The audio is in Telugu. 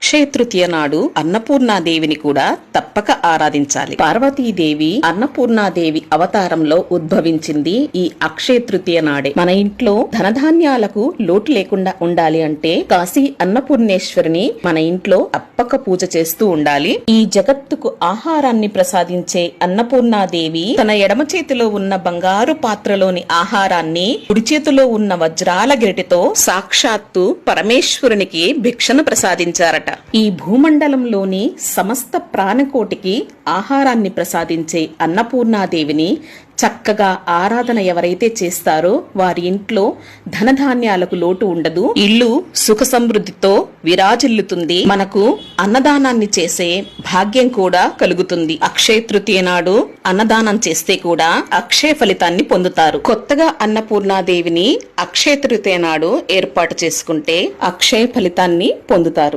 అక్షయ తృతీయ నాడు అన్నపూర్ణాదేవిని కూడా తప్పక ఆరాధించాలి. పార్వతీదేవి అన్నపూర్ణాదేవి అవతారంలో ఉద్భవించింది ఈ అక్షయ తృతీయ నాడే. మన ఇంట్లో ధనధాన్యాలకు లోటు లేకుండా ఉండాలి అంటే కాశీ అన్నపూర్ణేశ్వరిని మన ఇంట్లో తప్పక పూజ చేస్తూ ఉండాలి. ఈ జగత్తుకు ఆహారాన్ని ప్రసాదించే అన్నపూర్ణాదేవి తన ఎడమ చేతిలో ఉన్న బంగారు పాత్రలోని ఆహారాన్ని కుడి చేతిలో ఉన్న వజ్రాల గిరిటితో సాక్షాత్తు పరమేశ్వరునికి భిక్షను ప్రసాదించారట. ఈ భూమండలంలోని సమస్త ప్రాణకోటికి ఆహారాన్ని ప్రసాదించే అన్నపూర్ణాదేవిని చక్కగా ఆరాధన ఎవరైతే చేస్తారో వారి ఇంట్లో ధనధాన్యాలకు లోటు ఉండదు. ఇల్లు సుఖ సమృద్ధితో విరాజిల్లుతుంది. మనకు అన్నదానాన్ని చేసే భాగ్యం కూడా కలుగుతుంది. అక్షయ తృతీయ నాడు అన్నదానం చేస్తే కూడా అక్షయ ఫలితాన్ని పొందుతారు. కొత్తగా అన్నపూర్ణాదేవిని అక్షయ తృతీయ నాడు ఏర్పాటు చేసుకుంటే అక్షయ ఫలితాన్ని పొందుతారు.